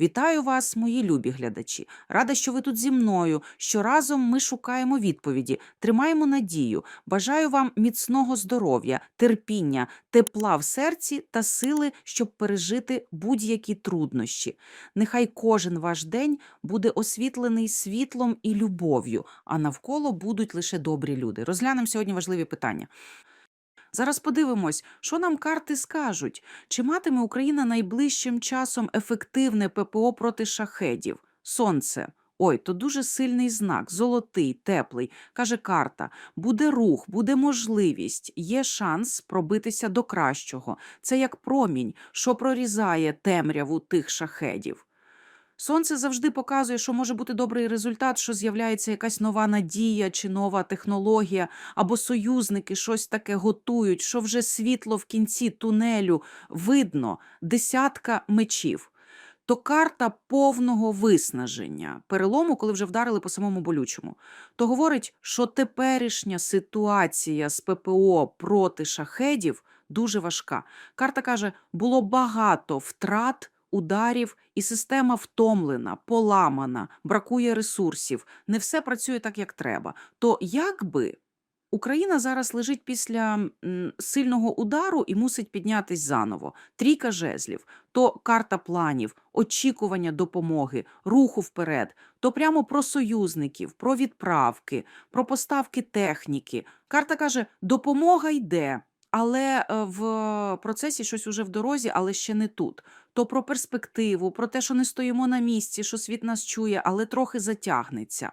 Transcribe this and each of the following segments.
Вітаю вас, мої любі глядачі. Рада, що ви тут зі мною. Що разом ми шукаємо відповіді, тримаємо надію. Бажаю вам міцного здоров'я, терпіння, тепла в серці та сили, щоб пережити будь-які труднощі. Нехай кожен ваш день буде освітлений світлом і любов'ю, а навколо будуть лише добрі люди. Розглянемо сьогодні важливі питання. Зараз подивимось, що нам карти скажуть. Чи матиме Україна найближчим часом ефективне ППО проти шахедів? Сонце. Ой, то дуже сильний знак, золотий, теплий. Каже карта: буде рух, буде можливість, є шанс пробитися до кращого. Це як промінь, що прорізає темряву тих шахедів. Сонце завжди показує, що може бути добрий результат, що з'являється якась нова надія чи нова технологія, або союзники щось таке готують, що вже світло в кінці тунелю видно, десятка мечів. То карта повного виснаження, перелому, коли вже вдарили по самому болючому, то говорить, що теперішня ситуація з ППО проти шахедів дуже важка. Карта каже, було багато втрат ударів, і система втомлена, поламана, бракує ресурсів, не все працює так, як треба. То якби Україна зараз лежить після сильного удару і мусить піднятись заново. Трійка жезлів, то карта планів, очікування допомоги, руху вперед, то прямо про союзників, про відправки, про поставки техніки. Карта каже: допомога йде. Але е, в процесі щось уже в дорозі, але ще не тут. То про перспективу, про те, що не стоїмо на місці, що світ нас чує, але трохи затягнеться.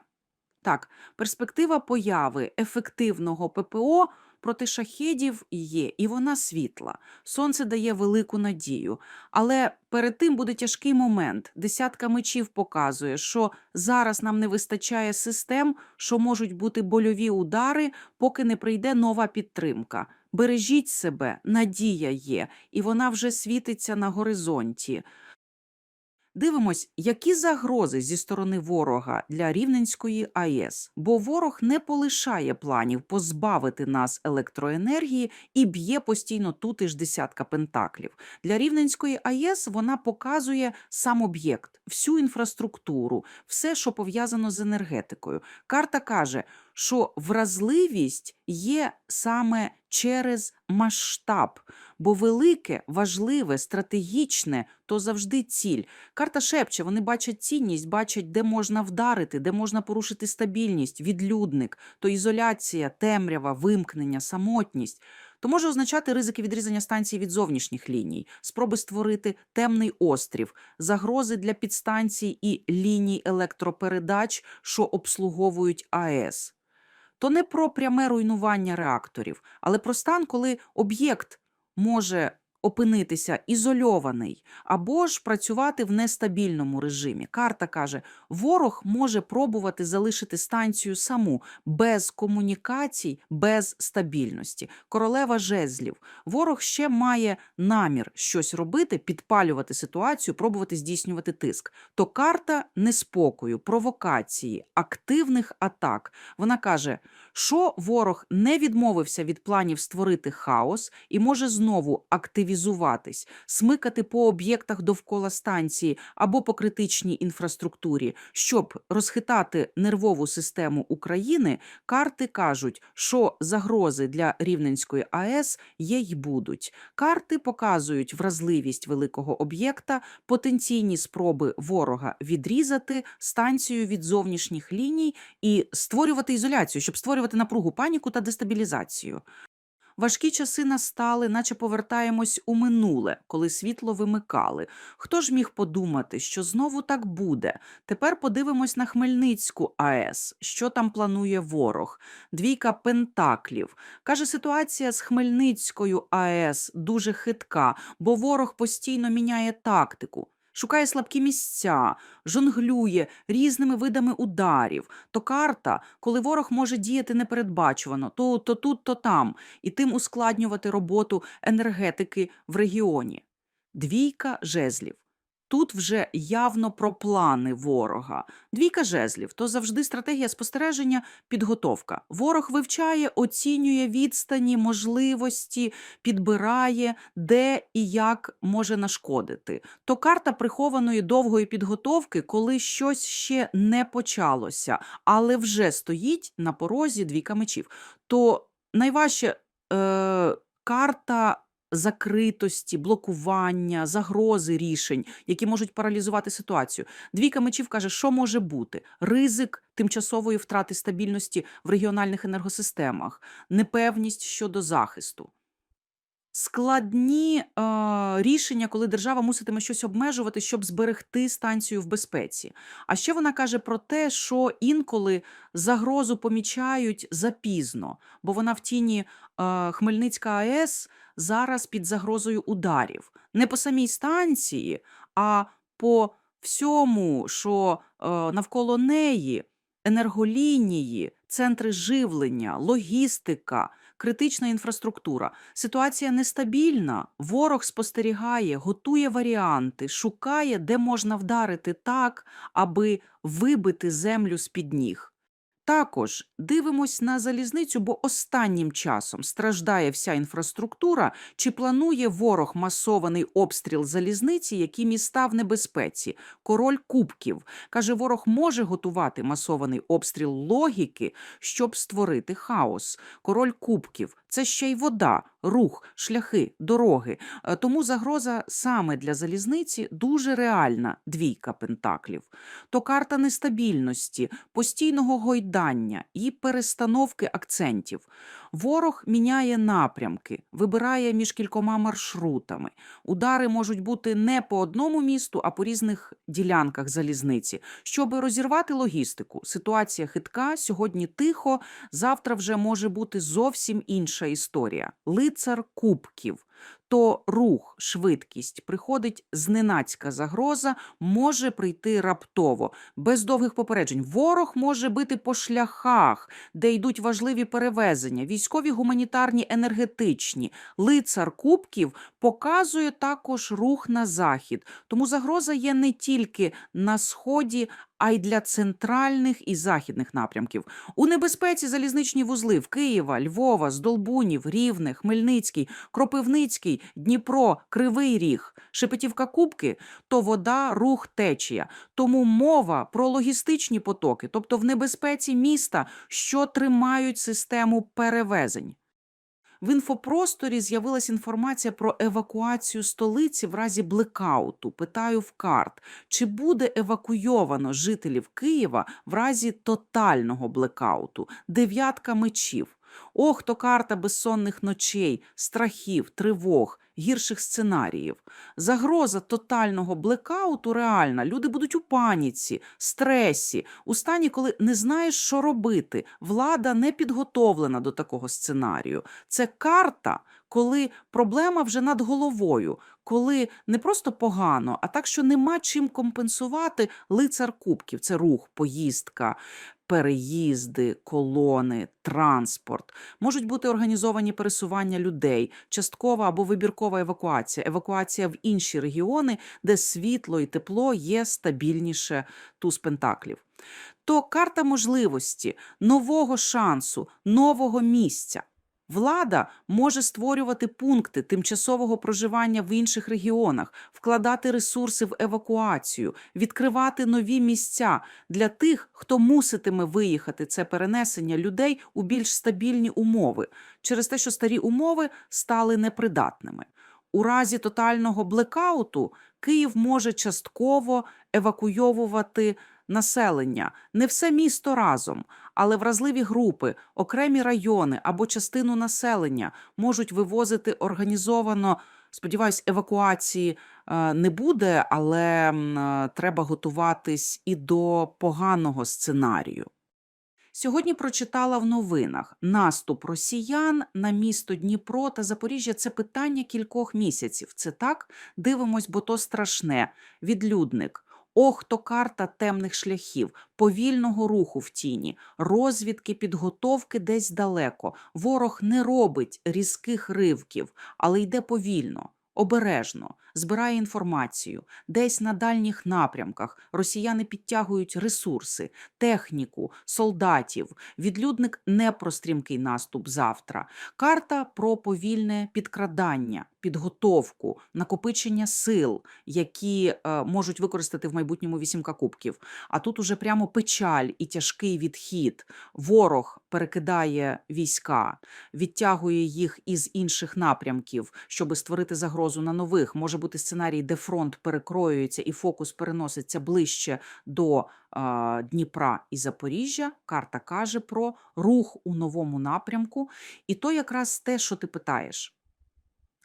Так, перспектива появи ефективного ППО проти шахедів є, і вона світла. Сонце дає велику надію. Але перед тим буде тяжкий момент. Десятка мечів показує, що зараз нам не вистачає систем, що можуть бути больові удари, поки не прийде нова підтримка. Бережіть себе, надія є, і вона вже світиться на горизонті. Дивимось, які загрози зі сторони ворога для Рівненської АЕС, бо ворог не полишає планів позбавити нас електроенергії і б'є постійно тут і ж десятка пентаклів. Для Рівненської АЕС вона показує сам об'єкт, всю інфраструктуру, все, що пов'язано з енергетикою. Карта каже, що вразливість є саме через масштаб, бо велике, важливе, стратегічне то завжди ціль. Карта шепче, вони бачать цінність, бачать, де можна вдарити, де можна порушити стабільність, відлюдник, то ізоляція, темрява, вимкнення, самотність. То може означати ризики відрізання станції від зовнішніх ліній, спроби створити темний острів, загрози для підстанцій і ліній електропередач, що обслуговують АЕС. То не про пряме руйнування реакторів, але про стан, коли об'єкт може опинитися ізольований або ж працювати в нестабільному режимі. Карта каже, ворог може пробувати залишити станцію саму без комунікацій, без стабільності. Королева жезлів. Ворог ще має намір щось робити, підпалювати ситуацію, пробувати здійснювати тиск. То карта неспокою, провокації, активних атак. Вона каже, що ворог не відмовився від планів створити хаос і може знову активізуватись, смикати по об'єктах довкола станції або по критичній інфраструктурі, щоб розхитати нервову систему України. Карти кажуть, що загрози для Рівненської АЕС є й будуть. Карти показують вразливість великого об'єкта, потенційні спроби ворога відрізати станцію від зовнішніх ліній і створювати ізоляцію, щоб створювати напругу, паніку та дестабілізацію. Важкі часи настали, наче повертаємось у минуле, коли світло вимикали. Хто ж міг подумати, що знову так буде? Тепер подивимось на Хмельницьку АЕС, що там планує ворог. Двійка пентаклів. Каже, ситуація з Хмельницькою АЕС дуже хитка, бо ворог постійно міняє тактику. Шукає слабкі місця, жонглює різними видами ударів. То карта, коли ворог може діяти непередбачувано, то, то тут, то там, і тим ускладнювати роботу енергетики в регіоні. Двійка жезлів. Тут вже явно про плани ворога. Двійка жезлів то завжди стратегія спостереження, підготовка. Ворог вивчає, оцінює відстані, можливості, підбирає, де і як може нашкодити. То карта прихованої довгої підготовки, коли щось ще не почалося, але вже стоїть на порозі двійка мечів. То найважче е, карта закритості, блокування, загрози рішень, які можуть паралізувати ситуацію. Двійка мечів каже, що може бути: ризик тимчасової втрати стабільності в регіональних енергосистемах, непевність щодо захисту. Складні е, рішення, коли держава муситиме щось обмежувати, щоб зберегти станцію в безпеці. А ще вона каже про те, що інколи загрозу помічають запізно, бо вона в тіні е, Хмельницька АЕС зараз під загрозою ударів. Не по самій станції, а по всьому, що е, навколо неї енерголінії, центри живлення, логістика, критична інфраструктура. Ситуація нестабільна. Ворог спостерігає, готує варіанти, шукає, де можна вдарити так, аби вибити землю з-під ніг. Також дивимось на залізницю, бо останнім часом страждає вся інфраструктура. Чи планує ворог масований обстріл залізниці, які міста в небезпеці? Король кубків каже, ворог може готувати масований обстріл логіки, щоб створити хаос. Король кубків це ще й вода, рух, шляхи, дороги. Е, Тому загроза саме для залізниці дуже реальна. Двійка пентаклів. То карта нестабільності, постійного гойдання і перестановки акцентів. Ворог міняє напрямки, вибирає між кількома маршрутами. Удари можуть бути не по одному місту, а по різних ділянках залізниці. Щоб розірвати логістику, ситуація хитка, сьогодні тихо, завтра вже може бути зовсім інша історія. Лицар кубків. То рух, швидкість приходить зненацька загроза, може прийти раптово, без довгих попереджень. Ворог може бити по шляхах, де йдуть важливі перевезення, військові, гуманітарні, енергетичні. Лицар кубків показує також рух на захід. Тому загроза є не тільки на сході, а й для центральних і західних напрямків. У небезпеці залізничні вузли в Києва, Львова, Здолбунів, Рівне, Хмельницький, Кропивницький, Дніпро, Кривий Ріг, Шепетівка Кубки то вода, рух, течія. Тому мова про логістичні потоки, тобто в небезпеці міста, що тримають систему перевезень. В інфопросторі з'явилася інформація про евакуацію столиці в разі блекауту. Питаю в карт, чи буде евакуйовано жителів Києва в разі тотального блекауту? Дев'ятка мечів. Ох, то карта безсонних ночей, страхів, тривог, гірших сценаріїв. Загроза тотального блекауту реальна. Люди будуть у паніці, стресі, у стані, коли не знаєш, що робити. Влада не підготовлена до такого сценарію. Це карта, коли проблема вже над головою, коли не просто погано, а так, що нема чим компенсувати лицар кубків. Це рух, поїздка. Переїзди, колони, транспорт можуть бути організовані пересування людей, часткова або вибіркова евакуація, евакуація в інші регіони, де світло і тепло є стабільніше туз пентаклів. То карта можливості, нового шансу, нового місця. Влада може створювати пункти тимчасового проживання в інших регіонах, вкладати ресурси в евакуацію, відкривати нові місця для тих, хто муситиме виїхати це перенесення людей у більш стабільні умови через те, що старі умови стали непридатними. У разі тотального блекауту Київ може частково евакуйовувати населення, не все місто разом, але вразливі групи, окремі райони або частину населення можуть вивозити організовано. Сподіваюсь, евакуації е, не буде, але е, треба готуватись і до поганого сценарію. Сьогодні прочитала в новинах наступ росіян на місто Дніпро та Запоріжжя. Це питання кількох місяців. Це так дивимось, бо то страшне. Відлюдник. Ох, то карта темних шляхів, повільного руху в тіні, розвідки, підготовки десь далеко. Ворог не робить різких ривків, але йде повільно, обережно, збирає інформацію. Десь на дальніх напрямках росіяни підтягують ресурси, техніку, солдатів. Відлюдник не про стрімкий наступ завтра. Карта про повільне підкрадання, підготовку, накопичення сил, які е, можуть використати в майбутньому вісімка кубків. А тут уже прямо печаль і тяжкий відхід. Ворог перекидає війська, відтягує їх із інших напрямків, щоб створити загрозу на нових. Може бути сценарій, де фронт перекроюється і фокус переноситься ближче до Дніпра і Запоріжжя. Карта каже про рух у новому напрямку. І то якраз те, що ти питаєш.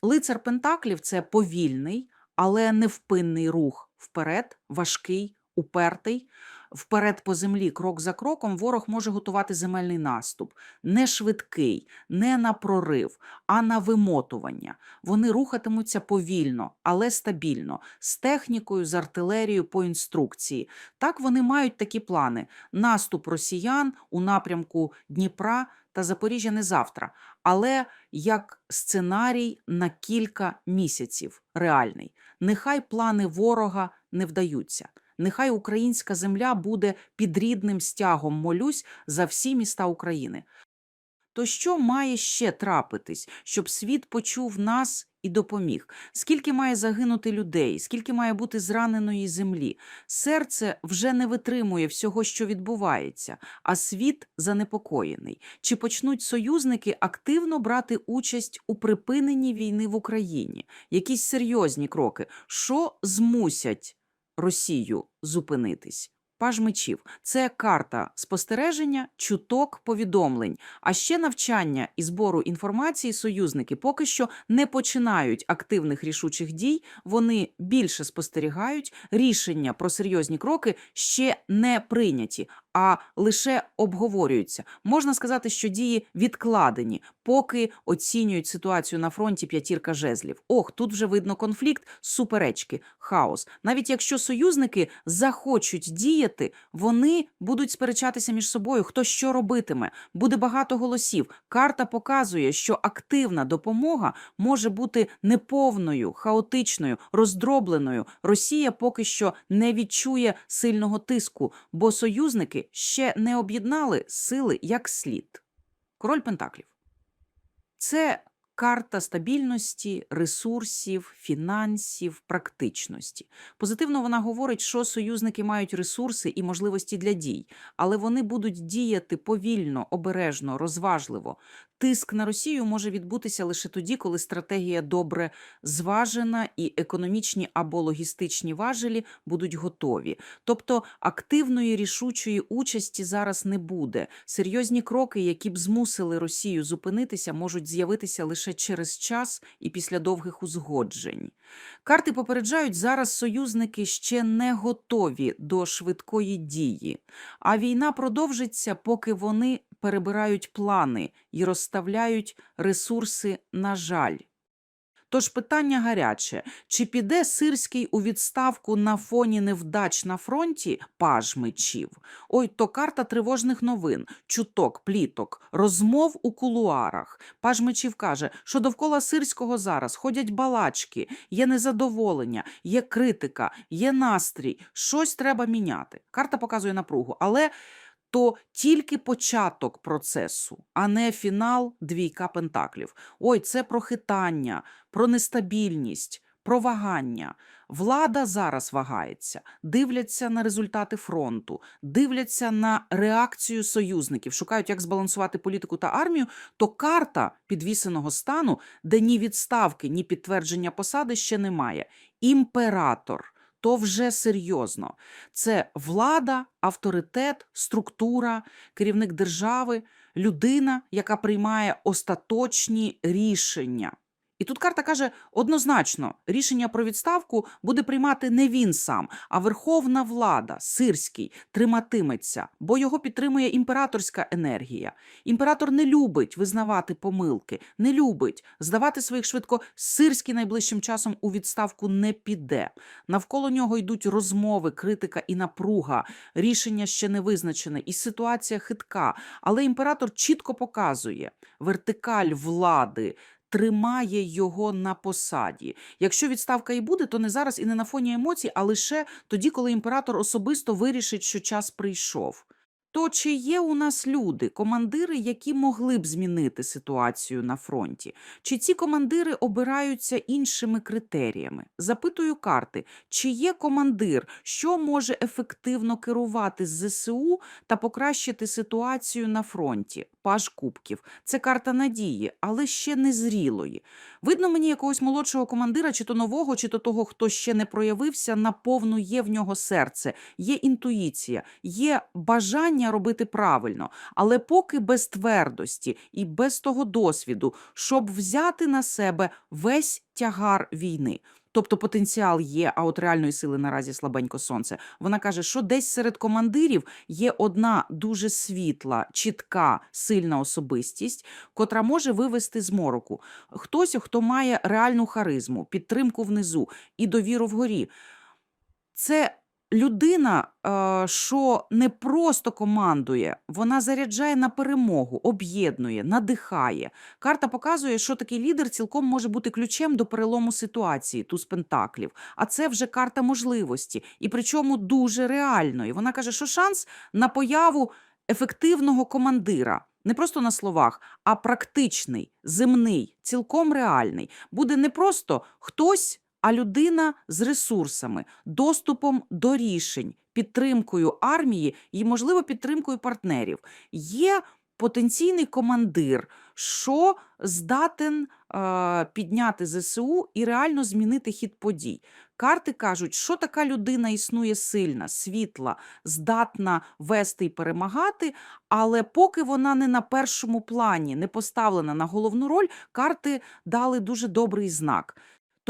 Лицар Пентаклів це повільний, але невпинний рух вперед, важкий, упертий. Вперед по землі, крок за кроком, ворог може готувати земельний наступ. Не швидкий, не на прорив, а на вимотування. Вони рухатимуться повільно, але стабільно, з технікою, з артилерією по інструкції. Так вони мають такі плани: наступ росіян у напрямку Дніпра та Запоріжжя не завтра, але як сценарій на кілька місяців реальний. Нехай плани ворога не вдаються. Нехай українська земля буде під рідним стягом, молюсь за всі міста України. То що має ще трапитись, щоб світ почув нас і допоміг? Скільки має загинути людей, скільки має бути зраненої землі? Серце вже не витримує всього, що відбувається, а світ занепокоєний. Чи почнуть союзники активно брати участь у припиненні війни в Україні? Якісь серйозні кроки, що змусять Росію зупинитись? Паж мечів це карта спостереження, чуток, повідомлень, а ще навчання і збору інформації союзники поки що не починають активних рішучих дій. Вони більше спостерігають. Рішення про серйозні кроки ще не прийняті, а лише обговорюються. Можна сказати, що дії відкладені, поки оцінюють ситуацію на фронті п'ятірка жезлів. Ох, тут вже видно конфлікт, суперечки, хаос. Навіть якщо союзники захочуть діяти, вони будуть сперечатися між собою, хто що робитиме. Буде багато голосів. Карта показує, що активна допомога може бути неповною, хаотичною, роздробленою. Росія поки що не відчує сильного тиску, бо союзники ще не об'єднали сили як слід. Король Пентаклів. Це карта стабільності, ресурсів, фінансів, практичності. Позитивно вона говорить, що союзники мають ресурси і можливості для дій, але вони будуть діяти повільно, обережно, розважливо. Тиск на Росію може відбутися лише тоді, коли стратегія добре зважена і економічні або логістичні важелі будуть готові. Тобто активної рішучої участі зараз не буде. Серйозні кроки, які б змусили Росію зупинитися, можуть з'явитися лише через час і після довгих узгоджень. Карти попереджають, зараз союзники ще не готові до швидкої дії, а війна продовжиться, поки вони перебирають плани і розставляють ресурси на жаль. Тож питання гаряче: чи піде Сирський у відставку на фоні невдач на фронті паж мечів? Ой, то карта тривожних новин, чуток, пліток, розмов у кулуарах. Паж мечів каже, що довкола Сирського зараз ходять балачки, є незадоволення, є критика, є настрій. Щось треба міняти. Карта показує напругу, але то тільки початок процесу, а не фінал двійка пентаклів. Ой, це про хитання, про нестабільність, про вагання. Влада зараз вагається, дивляться на результати фронту, дивляться на реакцію союзників, шукають, як збалансувати політику та армію. То карта підвісеного стану, де ні відставки, ні підтвердження посади ще немає. Імператор. То вже серйозно. Це влада, авторитет, структура, керівник держави, людина, яка приймає остаточні рішення. І тут карта каже однозначно: рішення про відставку буде приймати не він сам, а верховна влада, сирський, триматиметься, бо його підтримує імператорська енергія. Імператор не любить визнавати помилки, не любить здавати своїх швидко. Сирський найближчим часом у відставку не піде. Навколо нього йдуть розмови, критика і напруга. Рішення ще не визначене, і ситуація хитка. Але імператор чітко показує вертикаль влади тримає його на посаді. Якщо відставка і буде, то не зараз і не на фоні емоцій, а лише тоді, коли імператор особисто вирішить, що час прийшов. То чи є у нас люди, командири, які могли б змінити ситуацію на фронті? Чи ці командири обираються іншими критеріями? Запитую карти, чи є командир, що може ефективно керувати з ЗСУ та покращити ситуацію на фронті? Паж кубків. Це карта надії, але ще не зрілої. Видно мені якогось молодшого командира, чи то нового, чи то того, хто ще не проявився, наповну є в нього серце, є інтуїція, є бажання робити правильно, але поки без твердості і без того досвіду, щоб взяти на себе весь тягар війни. Тобто потенціал є, а от реальної сили наразі слабенько сонце. Вона каже, що десь серед командирів є одна дуже світла, чітка, сильна особистість, котра може вивести з мороку. Хтось, хто має реальну харизму, підтримку внизу і довіру вгорі. Це людина, е, що не просто командує, вона заряджає на перемогу, об'єднує, надихає. Карта показує, що такий лідер цілком може бути ключем до перелому ситуації, туз пентаклів. А це вже карта можливості, і причому дуже реальної. Вона каже, що шанс на появу ефективного командира. Не просто на словах, а практичний, земний, цілком реальний. Буде не просто хтось, а людина з ресурсами, доступом до рішень, підтримкою армії і, можливо, підтримкою партнерів. Є потенційний командир, що здатен е, підняти ЗСУ і реально змінити хід подій. Карти кажуть, що така людина існує сильна, світла, здатна вести і перемагати, але поки вона не на першому плані, не поставлена на головну роль, карти дали дуже добрий знак.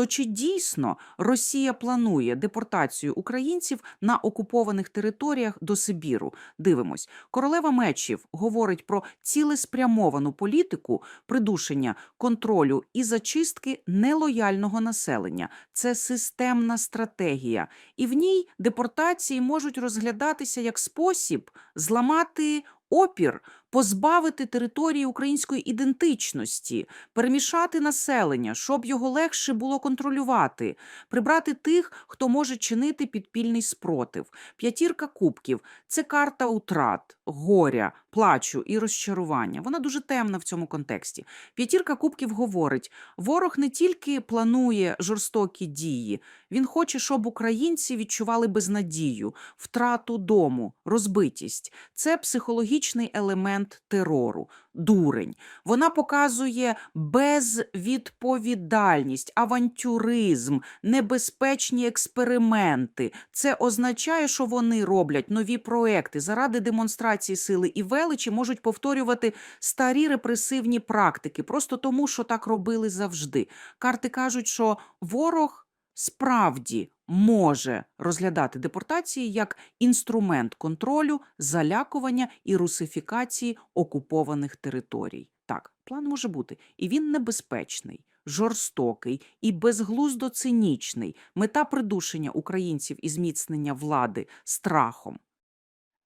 То чи дійсно Росія планує депортацію українців на окупованих територіях до Сибіру? Дивимось. Королева мечів говорить про цілеспрямовану політику придушення контролю і зачистки нелояльного населення. Це системна стратегія, і в ній депортації можуть розглядатися як спосіб зламати опір, позбавити території української ідентичності, перемішати населення, щоб його легше було контролювати, прибрати тих, хто може чинити підпільний спротив. П'ятірка кубків це карта утрат, горя, плачу і розчарування. Вона дуже темна в цьому контексті. П'ятірка кубків говорить: ворог не тільки планує жорстокі дії, він хоче, щоб українці відчували безнадію, втрату дому, розбитість. Це психологічний елемент терору, дурень. Вона показує безвідповідальність, авантюризм, небезпечні експерименти. Це означає, що вони роблять нові проекти заради демонстрації сили і величі можуть повторювати старі репресивні практики, просто тому, що так робили завжди. Карти кажуть, що ворог справді може розглядати депортації як інструмент контролю, залякування і русифікації окупованих територій. Так, план може бути, і він небезпечний, жорстокий і безглуздо цинічний. Мета придушення українців і зміцнення влади страхом.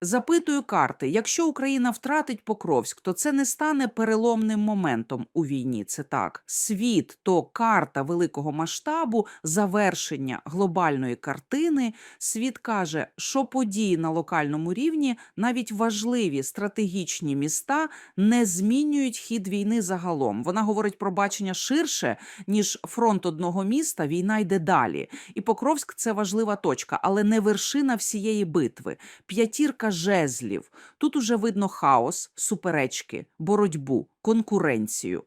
Запитую карти: якщо Україна втратить Покровськ, то це не стане переломним моментом у війні. Це так. Світ то карта великого масштабу, завершення глобальної картини. Світ каже, що події на локальному рівні, навіть важливі стратегічні міста, не змінюють хід війни загалом. Вона говорить про бачення ширше, ніж фронт одного міста. Війна йде далі. І Покровськ це важлива точка, але не вершина всієї битви. П'ятірка жезлів. Тут уже видно хаос, суперечки, боротьбу, конкуренцію.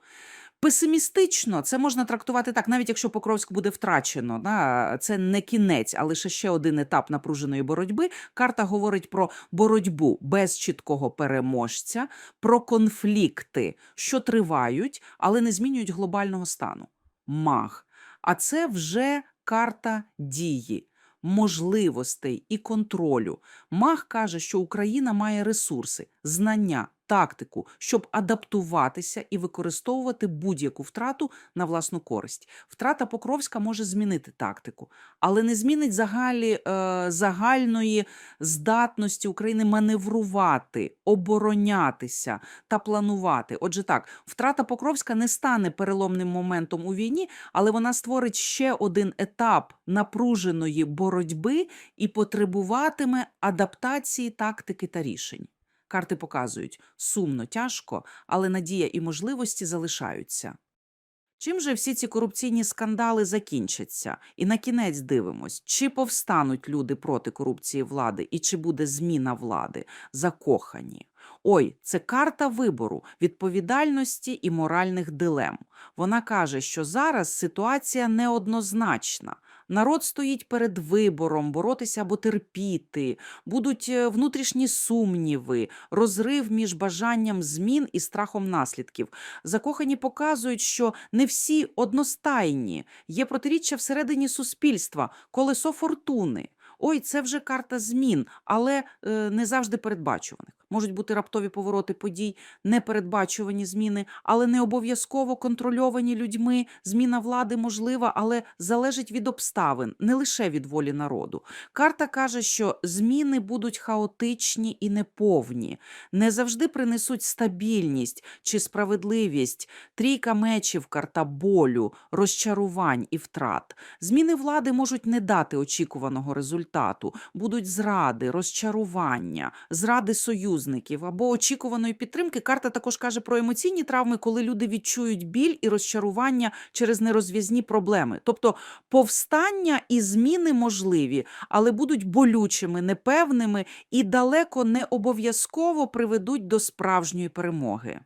Песимістично це можна трактувати так, навіть якщо Покровськ буде втрачено. Да? Це не кінець, а лише ще один етап напруженої боротьби. Карта говорить про боротьбу без чіткого переможця, про конфлікти, що тривають, але не змінюють глобального стану. Маг. А це вже карта дії можливостей і контролю. Мах каже, що Україна має ресурси, знання, тактику, щоб адаптуватися і використовувати будь-яку втрату на власну користь. Втрата Покровська може змінити тактику, але не змінить загалі, е, загальної здатності України маневрувати, оборонятися та планувати. Отже, так, втрата Покровська не стане переломним моментом у війні, але вона створить ще один етап напруженої боротьби і потребуватиме адаптації тактики та рішень. Карти показують сумно, тяжко, але надія і можливості залишаються. Чим же всі ці корупційні скандали закінчаться? І на кінець дивимось, чи повстануть люди проти корупції влади і чи буде зміна влади закохані. Ой, це карта вибору, відповідальності і моральних дилем. Вона каже, що зараз ситуація неоднозначна. Народ стоїть перед вибором боротися або терпіти, будуть е, внутрішні сумніви, розрив між бажанням змін і страхом наслідків. Закохані показують, що не всі одностайні, є протиріччя всередині суспільства, колесо фортуни. Ой, це вже карта змін, але е, не завжди передбачуваних. Можуть бути раптові повороти подій, непередбачувані зміни, але не обов'язково контрольовані людьми. Зміна влади можлива, але залежить від обставин, не лише від волі народу. Карта каже, що зміни будуть хаотичні і неповні, не завжди принесуть стабільність чи справедливість. Трійка мечів, карта болю, розчарувань і втрат. Зміни влади можуть не дати очікуваного результату, будуть зради, розчарування, зради союзників або очікуваної підтримки. Карта також каже про емоційні травми, коли люди відчують біль і розчарування через нерозв'язні проблеми. Тобто повстання і зміни можливі, але будуть болючими, непевними і далеко не обов'язково приведуть до справжньої перемоги.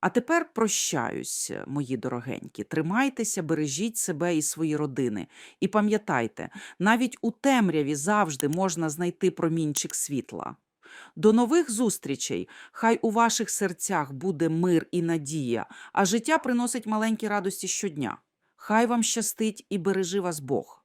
А тепер прощаюсь, мої дорогенькі. Тримайтеся, бережіть себе і свої родини. І пам'ятайте, навіть у темряві завжди можна знайти промінчик світла. До нових зустрічей! Хай у ваших серцях буде мир і надія, а життя приносить маленькі радості щодня. Хай вам щастить і бережи вас Бог.